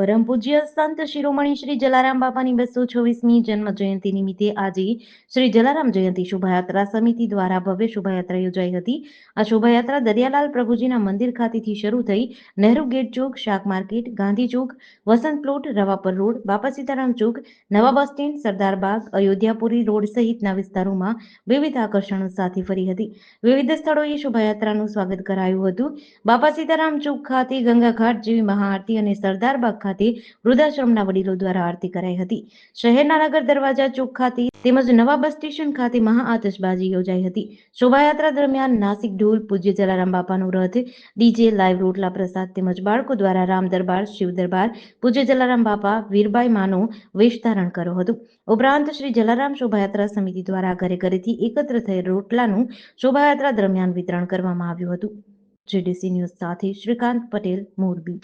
પરમ પૂજ્ય સંત શિરોમણી શ્રી જલારામ બાપાની બસો છવ્વીસમી જન્મ જયંતિ નિમિત્તે આજે શ્રી જલારામ જયંતિ શોભાયાત્રા સમિતિ દ્વારા ભવ્ય શોભાયાત્રા યોજાઈ હતી. આ શોભાયાત્રા દરિયાલાલ પ્રભુજીના મંદિર ખાતેથી શરૂ થઈ નહેરુ ગેટ ચોક, શાક market, Gandhi Chowk, Vasant Plot, Ravapar Road, Bapa Sitaram Chowk, નવા bus stand, Sardar Baug, Ayodhyapuri Road સહિતના વિસ્તારોમાં વિવિધ આકર્ષણો સાથે ફરી હતી. વિવિધ સ્થળોએ શોભાયાત્રાનું સ્વાગત કરાયું હતું. બાપા સીતારામ ચોક ખાતે ગંગા ઘાટ જેવી મહાઆરતી અને સરદાર બાગ ખાતે વૃદ્ધાશ્રમના વડીલો દ્વારા આરતી કરાઈ હતી. શહેરના નગર દરવાજા, ચોક ખાતે તેમજ નવા બસ સ્ટેશન ખાતે મહાઆતશબાજી યોજાઈ હતી. શોભાયાત્રા દરમિયાન નાસિક ઢોલ, પૂજ્ય જલારામ બાપાનું રથ, ડીજે, લાઈવ રોટલા પ્રસાદ તેમજ બાળકો દ્વારા રામ દરબાર, શિવ દરબાર, પૂજ્ય જલારામ બાપા વીરબાઈ માનો વેશ ધારણ કર્યો હતો. ઉપરાંત શ્રી જલારામ શોભાયાત્રા સમિતિ દ્વારા ઘરે ઘરેથી એકત્ર થયેલ રોટલાનું શોભાયાત્રા દરમિયાન વિતરણ કરવામાં આવ્યું હતું. જેડીસી ન્યૂઝ સાથે શ્રીકાંત પટેલ, મોરબી.